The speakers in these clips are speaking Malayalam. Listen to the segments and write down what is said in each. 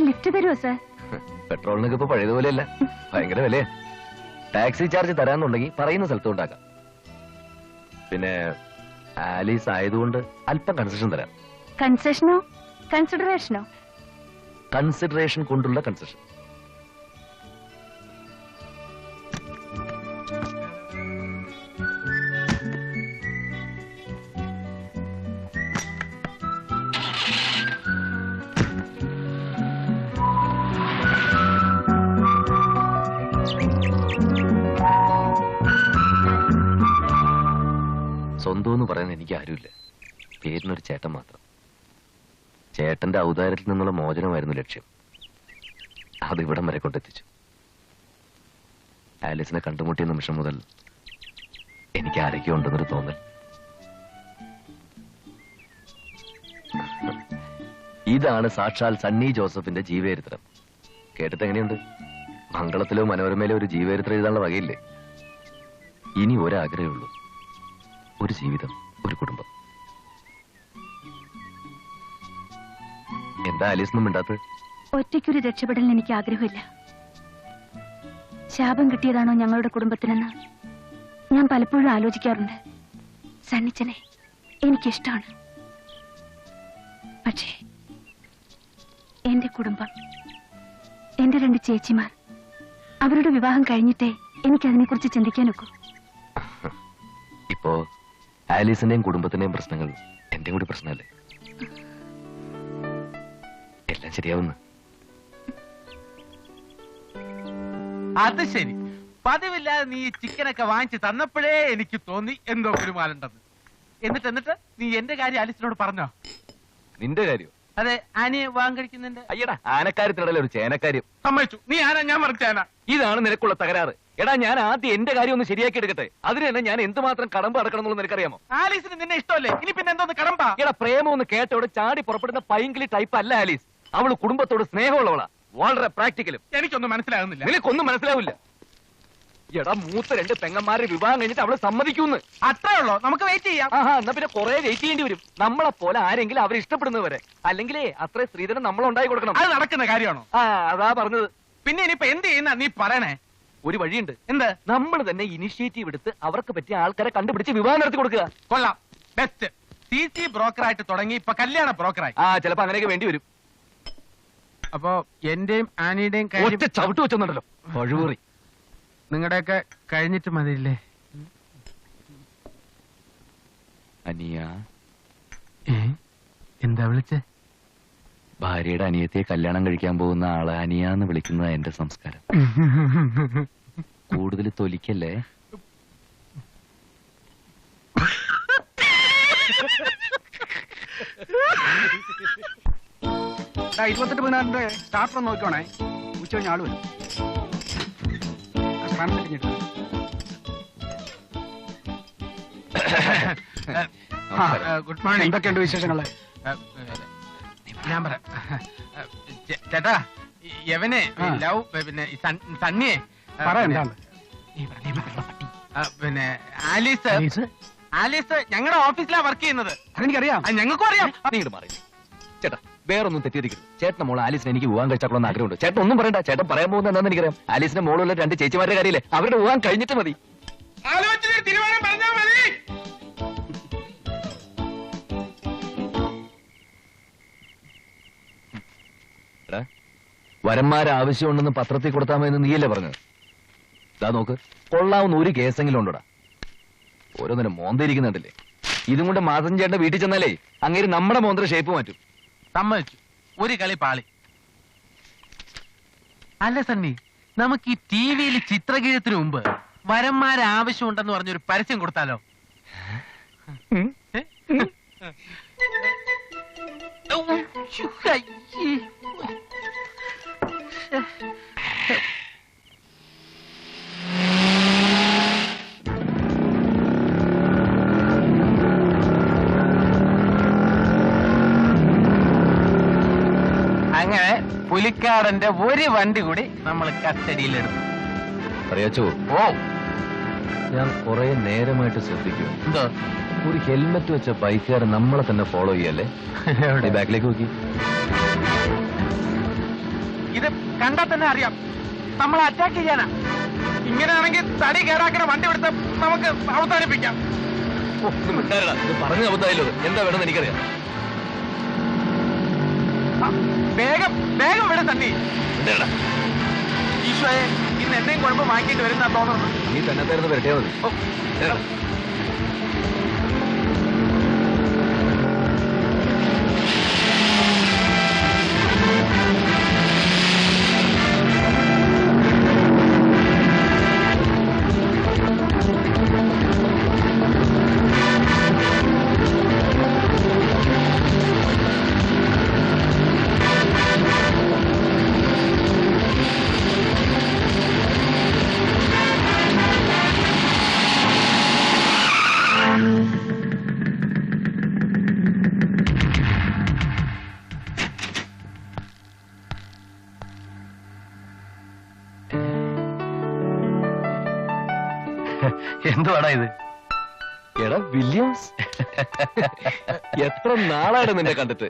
ഒരു ലിഫ്റ്റ് തരുമോ സർ? പെട്രോളിനൊക്കെ ഇപ്പൊ പഴയതുപോലെയല്ല. ഭയങ്കര വിലയാ. ടാക്സി ചാർജ് തരാന്നുണ്ടെങ്കിൽ പറയുന്ന സ്ഥലത്ത് ഉണ്ടാക്കാം. പിന്നെ ആലീസ് ആയതുകൊണ്ട് അല്പം കൺസെഷൻ തരാം. കൺസെഷനോ കൺസിഡറേഷനോ കൺസിഡറേഷൻ കൊണ്ടുള്ള കൺസെഷൻ സ്വന്തം എന്ന് പറയാൻ എനിക്ക് ആരുമില്ല. പേരിനൊരു ചേട്ടൻ മാത്രം. ചേട്ടന്റെ ഔദാര്യത്തിൽ നിന്നുള്ള മോചനമായിരുന്നു ലക്ഷ്യം. അത് ഇവിടം വരെ കൊണ്ടെത്തിച്ചു. ആലിസിനെ കണ്ടുമുട്ടിയ നിമിഷം മുതൽ എനിക്ക് ആരൊക്കെ ഉണ്ടെന്നൊരു തോന്നൽ. ഇതാണ് സാക്ഷാൽ സണ്ണി ജോസഫിന്റെ ജീവചരിത്രം. കേട്ടിട്ട് എങ്ങനെയുണ്ട് മംഗളത്തിലോ മനോരമയിലോ ഒരു ജീവചരിത്രം എഴുതാനുള്ള വകയില്ലേ? ഇനി ഒരാഗ്രഹമേ ഉള്ളൂ. ഒരു ജീവിതം ഒരു കുടുംബം. എന്താ മിണ്ടാത്തത്? ഒറ്റയ്ക്കൊരു രക്ഷപ്പെടലിന് എനിക്ക് ആഗ്രഹമില്ല. ശാപം കിട്ടിയതാണോ ഞങ്ങളുടെ കുടുംബത്തിനെന്ന് ഞാൻ പലപ്പോഴും ആലോചിക്കാറുണ്ട്. സണ്ണിച്ചനെ എനിക്കിഷ്ടമാണ്. പക്ഷേ എന്റെ കുടുംബം എന്റെ രണ്ട് ചേച്ചിമാർ അവരുടെ വിവാഹം കഴിഞ്ഞിട്ടേ എനിക്കതിനെക്കുറിച്ച് ചിന്തിക്കാനൊക്കൂ. ഇപ്പോ ആലീസിന്റെയും കുടുംബത്തിന്റെയും പ്രശ്നങ്ങൾ എന്റെയും കൂടി പ്രശ്നമല്ലേ? എല്ലാം ശരിയാവുന്നു. അത് ശരി. പതിവില്ലാതെ നീ ചിക്കനൊക്കെ വാങ്ങിച്ചു തന്നപ്പോഴേ എനിക്ക് തോന്നി എന്തോ പെരുമാലുണ്ടെന്ന് എന്നിട്ട് എന്നിട്ട് നീ എന്റെ കാര്യം ആലീസിനോട് പറഞ്ഞോ? നിന്റെ കാര്യം? അതെ ആനയെ വാങ്ങി കഴിക്കുന്നുണ്ട് അയ്യടാ ആനക്കാര്യത്തിനിടയിൽ ഒരു ചേനക്കാര്യം. സമ്മതിച്ചു. നീ ആന ഞാൻ മറിച്ചാന ഇതാണ് നിനക്കുള്ള തകരാറ്. എടാ ഞാൻ ആദ്യം എന്റെ കാര്യം ഒന്ന് ശരിയാക്കി എടുക്കട്ടെ. അതിന് തന്നെ ഞാൻ എന്തുമാത്രം കടമ്പ് അടക്കണം എന്നുള്ളത് നിനക്കറിയാമോ? ആലീസിന് നിന്നെ ഇഷ്ടമല്ലേ? ഇനി പിന്നെ എന്തോന്ന് കടമ്പ? എടാ പ്രേമം ഒന്ന് കേട്ടോടെ ചാടി പുറപ്പെടുന്ന പൈങ്കിളി ടൈപ്പ് അല്ല ആലീസ്. അവൾ കുടുംബത്തോട് സ്നേഹമുള്ളവളാ. വളരെ പ്രാക്ടിക്കലും എനിക്കൊന്നും മനസ്സിലാകുന്നില്ല. നിനക്കൊന്നും മനസ്സിലാവില്ല. എടാ മൂത്ത രണ്ട് പെങ്ങന്മാരെ വിവാഹം കഴിഞ്ഞിട്ട് അവൾ സമ്മതിക്കൂന്ന്. അത്രേ ഉള്ളോ? നമുക്ക് വെയിറ്റ് ചെയ്യാം. ആഹാ എന്നാ പിന്നെ കുറെ വെയിറ്റ് ചെയ്യേണ്ടി വരും. നമ്മളെ പോലെ ആരെങ്കിലും അവരെ ഇഷ്ടപ്പെടുന്നവരെ അല്ലെങ്കിലേ അത്രേ സ്ത്രീധനം നമ്മൾ ഉണ്ടായി കൊടുക്കണം. അത് നടക്കുന്ന കാര്യമാണോ? ആ അതാ പറഞ്ഞത്. പിന്നെ ഇനിയിപ്പോ എന്ത് ചെയ്യുന്ന നീ പറയണേ? ഒരു വഴിയുണ്ട്. എന്താ? നമ്മൾ തന്നെ ഇനിഷ്യേറ്റീവ് എടുത്ത് അവർക്ക് പറ്റിയ ആൾക്കാരെ കണ്ടുപിടിച്ച് വിവാഹം നടത്തി കൊടുക്കുക. കൊള്ളാം. ബെസ്റ്റ് സി സി ബ്രോക്കറായിട്ട് തുടങ്ങി ഇപ്പൊ കല്യാണ ബ്രോക്കറായി ആ ചിലപ്പോ അങ്ങനെയൊക്കെ വേണ്ടി വരും. അപ്പോ എന്റെയും ആനിയുടെയും ഒറ്റ ചവിട്ട് വെച്ചോ പഴുവറി. നിങ്ങളുടെയൊക്കെ കഴിഞ്ഞിട്ട് മതിയില്ലേ? അനിയ. എന്താ വിളിച്ചേ? ഭാര്യയുടെ അനിയത്തെ കല്യാണം കഴിക്കാൻ പോകുന്ന ആളെ അനിയ എന്ന് വിളിക്കുന്നതാ എന്റെ സംസ്കാരം. കൂടുതൽ തൊലിക്കല്ലേ? ഇരുപത്തെട്ട് പതിനാറിന്റെ സ്റ്റാർട്ടർ നോക്കണേ ഉച്ച കഴിഞ്ഞ ആൾ വരും. Good morning. എന്തൊക്കെയുണ്ട് വിശേഷങ്ങൾ? ഞാൻ പറ ചേട്ടാ യവനെ ലവ് പിന്നെ സണ്ണിയെ പിന്നെ- ആ, പിന്നെ ആലീസ്. ആലീസ്? ആലീസ് ഞങ്ങളുടെ ഓഫീസിലാ വർക്ക് ചെയ്യുന്നത്. അതെനിക്കറിയാം. ആ, ഞങ്ങൾക്കും അറിയാം. നീട് മാറി. ചേട്ടാ വേറൊന്നും തെറ്റിയിരിക്കരുത് ചേട്ടൻ മോൾ ആലീസിനെ എനിക്ക് വിവാഹം കഴിച്ചാക്കണമെന്ന് ആഗ്രഹമുണ്ട്. ചേട്ടൻ ഒന്നും പറയണ്ട. ചേട്ടൻ പറയാൻ പോകുന്ന എന്താണെന്ന് എനിക്കറിയാം. ആലീസിന്റെ മോളുള്ള രണ്ട് ചേച്ചിമാരുടെ കാര്യമില്ലേ? അവരുടെ വിവാഹം കഴിഞ്ഞിട്ട് മതി. ആലോചിച്ചിട്ട് വരന്മാരെ ആവശ്യമുണ്ടെന്ന് പത്രത്തിൽ കൊടുത്താമെന്ന് നീയല്ലേ പറഞ്ഞത്? ഇതാ നോക്ക് കൊള്ളാവുന്ന ഒരു കേസെങ്കിലും ഉണ്ടോടാ ഓരോന്നിനും മോന്തിരിക്കുന്നുണ്ടല്ലേ? ഇതും കൊണ്ട് മാസം ചേട്ടന്റെ വീട്ടിൽ ചെന്നാലേ അങ്ങേര് നമ്മുടെ മോന്ത്ര ഷേപ്പ് മാറ്റും. സമ്മതിച്ചു. ഒരു കളി പാളി. അല്ല സണ്ണി നമുക്ക് ഈ ടി വിയിൽ ചിത്രഗീതത്തിന് മുമ്പ് വരന്മാരെ ആവശ്യമുണ്ടെന്ന് പറഞ്ഞൊരു പരസ്യം കൊടുത്താലോ? ഏ? ഔ, ശ്ശു, അയ്യേ. അങ്ങനെ പുലിക്കാടന്റെ ഒരു വണ്ടി കൂടി നമ്മൾ കസ്റ്റഡിയിലെടുത്തു. അറിയാച്ചോ? ഓ. ഞാൻ കുറെ നേരമായിട്ട് ശ്രദ്ധിക്കും. എന്തോ? ഒരു ഹെൽമെറ്റ് വെച്ച ബൈക്കുകാരൻ നമ്മളെ തന്നെ ഫോളോ ചെയ്യല്ലേ? ബാക്കിലേക്ക് നോക്കി. ഇത് കണ്ടാൽ തന്നെ അറിയാം. നമ്മളെ അറ്റാക്ക് ചെയ്യാനാ. ഇങ്ങനെയാണെങ്കിൽ തടി കേടാക്കണ വണ്ടി എടുത്ത് നമുക്ക് അവസാനിപ്പിക്കാം. പറഞ്ഞു അവതായാലോ. എന്താ വേണമെന്ന് എനിക്കറിയാം. വേഗം വേഗം ഇവിടെ തണ്ണി മിണ്ടാതിരിടാ. ഈശോയെ ഇന്ന് എന്തെങ്കിലും കുഴപ്പം വാങ്ങിക്കേണ്ടി വരുന്ന തോന്നുന്നു നീ തന്നെ തരുന്ന വരട്ടെ മതി ഇത് എടാ വില്യംസ്. എത്ര നാളാണ് നിന്നെ കണ്ടിട്ട്?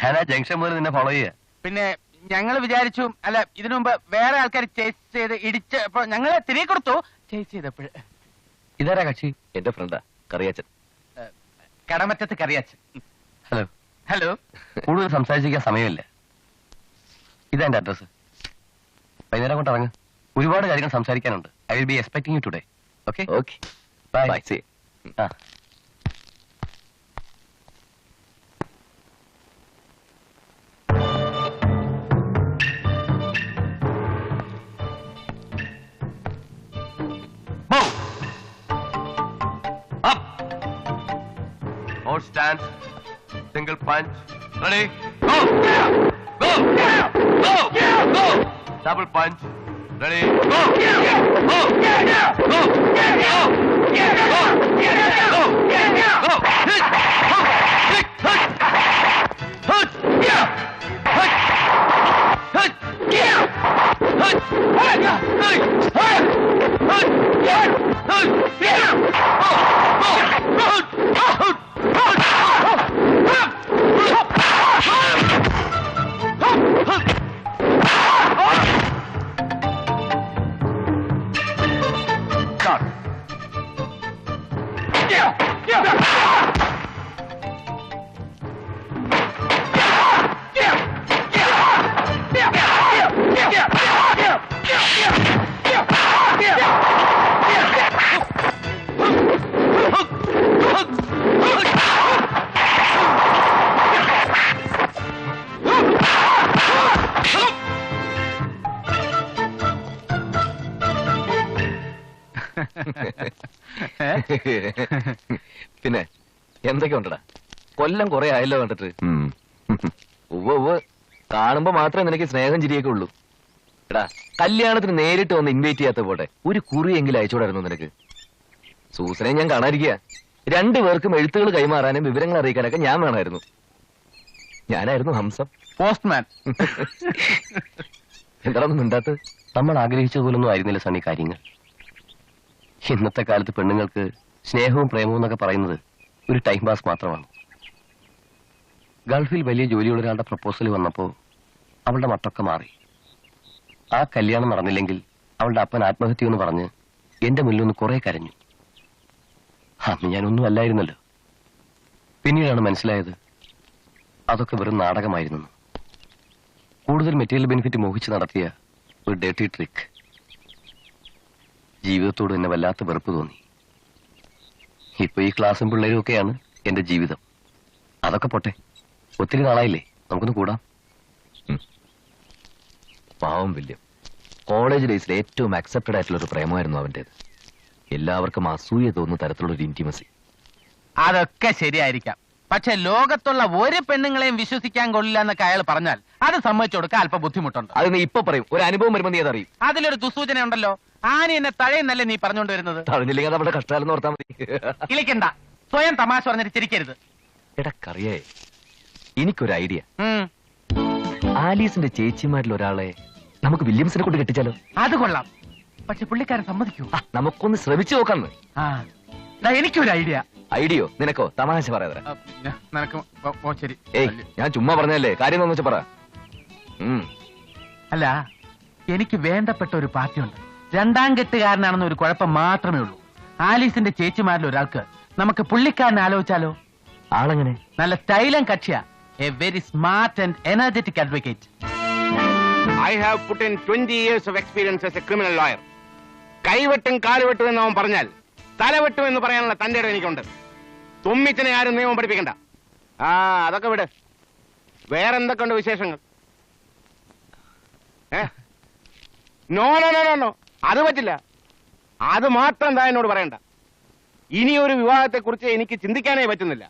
ഞാൻ ആ ജംഗ്ഷൻ മുതൽ നിന്നെ ഫോളോ ചെയ്യാ. പിന്നെ ഞങ്ങൾ വിചാരിച്ചു അല്ല ഇതിനു മുമ്പ് വേറെ ആൾക്കാർ ചേസ് ചെയ്ത് ഇടിച്ച് അപ്പൊ ഞങ്ങളെ തിരികെ കൊടുത്തു. ചേസ് ചെയ്തപ്പോൾ ഇതാരാ കക്ഷി? എന്റെ ഫ്രണ്ടാ കറിയാച്ചൻ. കടമറ്റത്ത് കറിയാച്ചൻ. ഹലോ. ഹലോ. കൂടുതൽ സംസാരിച്ചിരിക്കാൻ സമയമില്ല. ഇതാ എന്റെ അഡ്രസ് വൈകുന്നേരം കൊണ്ട് ഇറങ്ങ്. ഒരുപാട് കാര്യങ്ങൾ സംസാരിക്കാനുണ്ട്. I will be expecting you today Okay? Okay. Bye. Bye. See you. Ah. More stance, single punch. Ready? Go! Yeah! Go! Yeah! Go! Yeah! Go! Double punch. Go. 掉掉掉。പിന്നെ എന്തൊക്കെ ഉണ്ടടാ കൊല്ലം കൊറേ ആയല്ലോ കണ്ടിട്ട്. ഉവ്വ ഉവ്വ്. കാണുമ്പോ മാത്രമേ നിനക്ക് സ്നേഹം ചിരിയൊക്കെ ഉള്ളൂ. എടാ കല്യാണത്തിന് നേരിട്ട് വന്ന് ഇൻവൈറ്റ് ചെയ്യാത്ത പോട്ടെ. ഒരു കുറിയെങ്കിലും അയച്ചോടായിരുന്നു നിനക്ക്? സൂസനെ ഞാൻ കാണാതിരിക്കുക. രണ്ടു പേർക്കും എഴുത്തുകൾ കൈമാറാനും വിവരങ്ങൾ അറിയിക്കാനൊക്കെ ഞാൻ വേണമായിരുന്നു. ഞാനായിരുന്നു ഹംസം. പോസ്റ്റ്മാൻ. എന്താണെന്ന് മിണ്ടാത്ത നമ്മൾ ആഗ്രഹിച്ചതുപോലൊന്നും ആയിരുന്നില്ല സണ്ണി കാര്യങ്ങൾ. ഇന്നത്തെ കാലത്ത് പെണ്ണുങ്ങൾക്ക് സ്നേഹവും പ്രേമവും എന്നൊക്കെ പറയുന്നത് ഒരു ടൈം പാസ് മാത്രമാണ്. ഗൾഫിൽ വലിയ ജോലിയുള്ള ഒരാളുടെ പ്രപ്പോസൽ വന്നപ്പോൾ അവളുടെ മട്ടൊക്കെ മാറി. ആ കല്യാണം നടന്നില്ലെങ്കിൽ അവളുടെ അപ്പൻ ആത്മഹത്യ എന്ന് പറഞ്ഞ് എന്റെ മുന്നിൽ ഒന്ന് കുറെ കരഞ്ഞു. അന്ന് ഞാനൊന്നും അല്ലായിരുന്നല്ലോ. പിന്നീടാണ് മനസ്സിലായത് അതൊക്കെ വെറും നാടകമായിരുന്നു. കൂടുതൽ മെറ്റീരിയൽ ബെനിഫിറ്റ് മോഹിച്ച് നടത്തിയ ഒരു ഡേട്ടി ട്രിക്ക് ജീവിതത്തോട് എന്നെ വല്ലാത്ത വെറുപ്പ് തോന്നി. ഇപ്പൊ ഈ ക്ലാസ്സും പിള്ളേരും ഒക്കെയാണ് എന്റെ ജീവിതം. അതൊക്കെ പോട്ടെ. ഒത്തിരി നാളായില്ലേ. നമുക്കൊന്ന് കൂടാം. പാവം വില്യം. കോളേജ് ഡേയ്സിൽ ഏറ്റവും അക്സെപ്റ്റഡ് ആയിട്ടുള്ള ഒരു പ്രേമമായിരുന്നു അവന്റേത്. എല്ലാവർക്കും അസൂയ തോന്നുന്ന തരത്തിലുള്ള ഒരു ഇന്റിമസി അതൊക്കെ ശരിയായിരിക്കാം. പക്ഷെ ലോകത്തുള്ള ഒരു പെണ്ണുങ്ങളെയും വിശ്വസിക്കാൻ കൊള്ളില്ല എന്നൊക്കെ അയാൾ പറഞ്ഞാൽ അത് സമ്മതിച്ചു കൊടുക്കാൻ അല്പം ബുദ്ധിമുട്ടുണ്ട്. അത് നീ ഇപ്പൊ പറയും. ഒരു അനുഭവം വരുമ്പോൾ നീ അതറിയും. അതിലൊരു ദുസൂചന ഉണ്ടല്ലോ ആന എന്നെ തഴയെന്നല്ലേ നീ പറഞ്ഞുകൊണ്ട് വരുന്നത്? തഴഞ്ഞില്ലെങ്കിൽ അവിടെ കഷ്ടാലെന്ന് ഓർത്താ മതി. കിളിക്കണ്ട സ്വയം തമാശ പറഞ്ഞിട്ട് ചിരിക്കരുത്. എടാ കറിയേ എനിക്കൊരു ഐഡിയ. ആലീസിന്റെ ചേച്ചിമാരിൽ ഒരാളെ നമുക്ക് വില്യംസിനെ കൊണ്ട് കെട്ടിച്ചാലോ? അത് കൊള്ളാം. പക്ഷെ പുള്ളിക്കാരൻ സമ്മതിക്കൂ. നമുക്കൊന്ന് ശ്രമിച്ചു നോക്കാന്ന്. ദാ എനിക്കൊരു ഐഡിയ. ഐഡിയോ? നിനക്കോ? തമാശ പറയാതെ ഏയ് ഞാൻ ചുമ്മാ പറഞ്ഞല്ലേ കാര്യം എന്താന്ന് വെച്ചാ പറ. അല്ല എനിക്ക് വേണ്ടപ്പെട്ട ഒരു പാർട്ടിയുണ്ട്. രണ്ടാം കെട്ടുകാരനാണെന്ന് ഒരു കുഴപ്പം മാത്രമേ ഉള്ളൂ. ആലീസിന്റെ ചേച്ചിമാരിൽ ഒരാൾക്ക് നമുക്ക് പുള്ളിക്കാരനെ ആലോചിച്ചാലോ? ആളെങ്ങനെ? നല്ല സ്റ്റൈലം കക്ഷിയാ. A very smart and energetic advocate I have put in twenty years of experience as a criminal lawyer കൈവെട്ടും കാലുവെട്ടും എന്ന് അവൻ പറഞ്ഞാൽ തലവെട്ടും എന്ന് പറയാനുള്ള തന്റെ ഇടം എനിക്കുണ്ട്. തുമ്മിച്ചനെ ആരും നിയമം പഠിപ്പിക്കണ്ട. ആ അതൊക്കെ വിട്. വേറെന്തൊക്കെയുണ്ട് വിശേഷങ്ങൾ? ഏ? No no no no no അത് പറ്റില്ല. അത് മാത്രം താ എന്നോട് പറയണ്ട. ഇനി ഒരു വിവാഹത്തെ കുറിച്ച് എനിക്ക് ചിന്തിക്കാനേ പറ്റുന്നില്ല.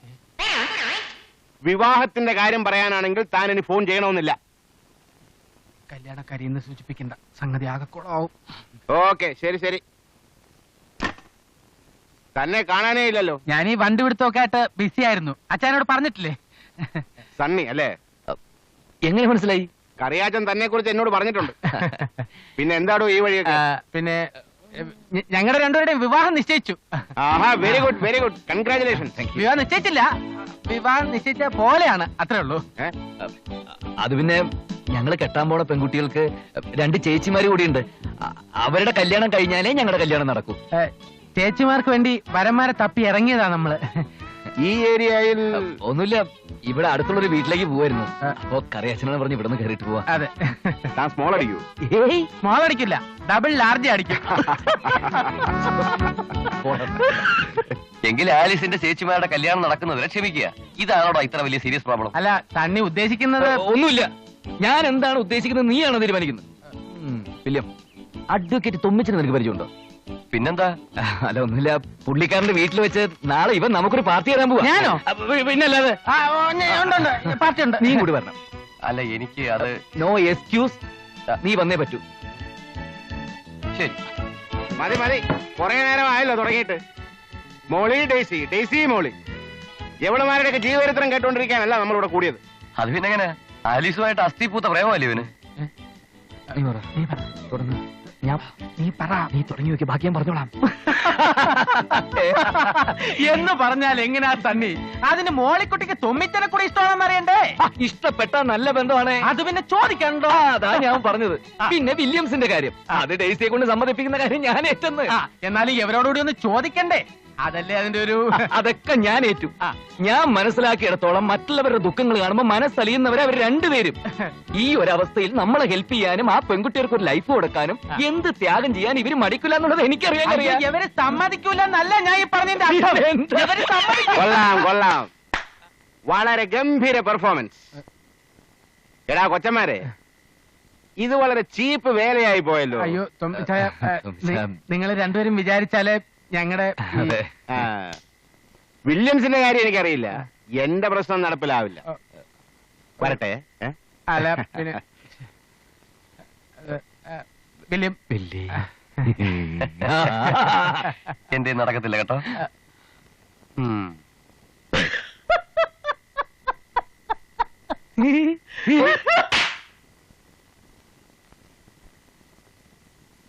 വിവാഹത്തിന്റെ കാര്യം പറയാനാണെങ്കിൽ താൻ ഇനി ഫോൺ ചെയ്യണമെന്നില്ല. കല്യാണക്കാരി എന്ന് സൂചിപ്പിക്കണ്ട. സംഗതി ആകക്കോളാവും ഓക്കെ ശരി ശരി. തന്നെ കാണാനേ ഇല്ലല്ലോ. ഞാൻ ഈ വണ്ടി പിടുത്തമൊക്കെ ആയിട്ട് ബിസി ആയിരുന്നു. അച്ഛനോട് പറഞ്ഞിട്ടില്ലേ? സണ്ണി അല്ലേ? എങ്ങനെ മനസ്സിലായി? കറിയാച്ചൻ തന്നെ കുറിച്ച് എന്നോട് പറഞ്ഞിട്ടുണ്ട്. പിന്നെ എന്താടോ ഈ വഴിയൊക്കെ? പിന്നെ ഞങ്ങളുടെ രണ്ടുപേരുടെയും വിവാഹം നിശ്ചയിച്ചു. ആഹാ very good very good congratulation വിവാഹം നിശ്ചയിച്ചില്ല. വിവാഹം നിശ്ചയിച്ച പോലെയാണ് അത്രേ ഉള്ളൂ. അത് പിന്നെ ഞങ്ങൾ കെട്ടാൻ പോണ പെൺകുട്ടികൾക്ക് രണ്ട് ചേച്ചിമാര് കൂടിയുണ്ട്. അവരുടെ കല്യാണം കഴിഞ്ഞാലേ ഞങ്ങളുടെ കല്യാണം നടക്കൂ. ചേച്ചിമാർക്ക് വേണ്ടി വരന്മാരെ തപ്പി ഇറങ്ങിയതാ നമ്മൾ. ഈ ഏരിയയിൽ ഒന്നുമില്ല. ഇവിടെ അടുത്തുള്ള ഒരു വീട്ടിലേക്ക് പോവായിരുന്നു. അപ്പൊ അച്ഛനാണ് പറഞ്ഞ് ഇവിടെ നിന്ന് കയറിയിട്ട് പോവാ. അതെ. ഞാൻ സ്മോൾ അടിക്കൂ ഏയ് സ്മോൾ അടിക്കില്ല. ഡബിൾ ലാർജ് അടിക്കും. എങ്കിൽ ആലിസിന്റെ ചേച്ചിമാരുടെ കല്യാണം നടക്കുന്നവരെ ക്ഷമിക്കുക. ഇതാണോടാ ഇത്ര വലിയ സീരിയസ് പ്രോബ്ലം അല്ല തണ്ണി ഉദ്ദേശിക്കുന്നത് ഒന്നുമില്ല. ഞാൻ എന്താണ് ഉദ്ദേശിക്കുന്നത് നീയാണോ തീരുമാനിക്കുന്നത്? വില്യം അഡ്വക്കേറ്റ് തുമ്മിച്ചിന് നിനക്ക് പരിചയമുണ്ടോ? പിന്നെന്താ? അല്ല ഒന്നുമില്ല. പുള്ളിക്കാരന്റെ വീട്ടിൽ വെച്ച് നാളെ ഇവൻ നമുക്കൊരു പാർട്ടി തരാൻ പോവാ. ഞാനോ? പിന്നല്ലാതെ. പാർട്ടി ഉണ്ട്. നീ കൂടി വരണം. അല്ല എനിക്ക് അത് നോ എക്സ്ക്യൂസ് നീ വന്നേ പറ്റൂ. ശരി. മതി മതി. കുറെ നേരം ആയല്ലോ തുടങ്ങിയിട്ട്. Molly Daisy Daisy Molly. എവളുമാരുടെയൊക്കെ ജീവചരിത്രം കേട്ടോണ്ടിരിക്കാനല്ല നമ്മളിവിടെ കൂടിയത്. അത് പിന്നെ എങ്ങനെ ആലീസുമായിട്ട് അസ്ഥിപൂത്ത പ്രേമല്ലേ ഇവന്? തുടർന്ന് ഞാൻ നീ പറ. നീ തുടങ്ങി നോക്കി ബാക്കി ഞാൻ പറഞ്ഞോളാം. എന്ന് പറഞ്ഞാൽ എങ്ങനെയാ തണ്ണി അതിന് മോളിക്കുട്ടിക്ക് തൊമ്മിത്തനെ കൂടെ ഇഷ്ടമാണെന്ന് അറിയണ്ടേ? ഇഷ്ടപ്പെട്ട നല്ല ബന്ധമാണ്. അത് പിന്നെ ചോദിക്കണ്ടോ അതാ ഞാൻ പറഞ്ഞത്. പിന്നെ വില്യംസിന്റെ കാര്യം. അത് ഡേസിയെ കൊണ്ട് സമ്മതിപ്പിക്കുന്ന കാര്യം ഞാൻ ഏറ്റെന്ന്. എന്നാലും ഇവരോടുകൂടി ഒന്ന് ചോദിക്കണ്ടേ? അതല്ലേ അതിന്റെ ഒരു അതൊക്കെ ഞാൻ ഏറ്റു. ഞാൻ മനസ്സിലാക്കിയിടത്തോളം മറ്റുള്ളവരുടെ ദുഃഖങ്ങൾ കാണുമ്പോൾ മനസ്സലിയുന്നവരെ അവർ രണ്ടുപേരും. ഈ ഒരവസ്ഥയിൽ നമ്മളെ ഹെൽപ്പ് ചെയ്യാനും ആ പെൺകുട്ടികൾക്ക് ഒരു ലൈഫ് കൊടുക്കാനും എന്ത് ത്യാഗം ചെയ്യാൻ ഇവർ മടിക്കില്ല എന്നുള്ളത് എനിക്കറിയാൻ അയ്യോ, അറിയാം ഇവർ സമ്മതിക്കൂല എന്നല്ല ഞാൻ ഈ പറഞ്ഞതിന്റെ കൊള്ളാം കൊള്ളാം. വളരെ ഗംഭീര പെർഫോമൻസ് എടാ കൊച്ചമാരെ ഇത് വളരെ ചീപ്പ് വേലയായി പോയല്ലോ. അയ്യോ. നിങ്ങൾ രണ്ടുപേരും വിചാരിച്ചാലേ ഞങ്ങളുടെ അതെ. വില്യംസിന്റെ കാര്യം എനിക്കറിയില്ല. എന്റെ പ്രശ്നം നടപ്പിലാവില്ല. വരട്ടെ. ഏ? അല്ല പിന്നെ ഏ, ഏ, വില്യം. വലിയ. എന്റെ നടക്കത്തില്ല കേട്ടോ? ഉം.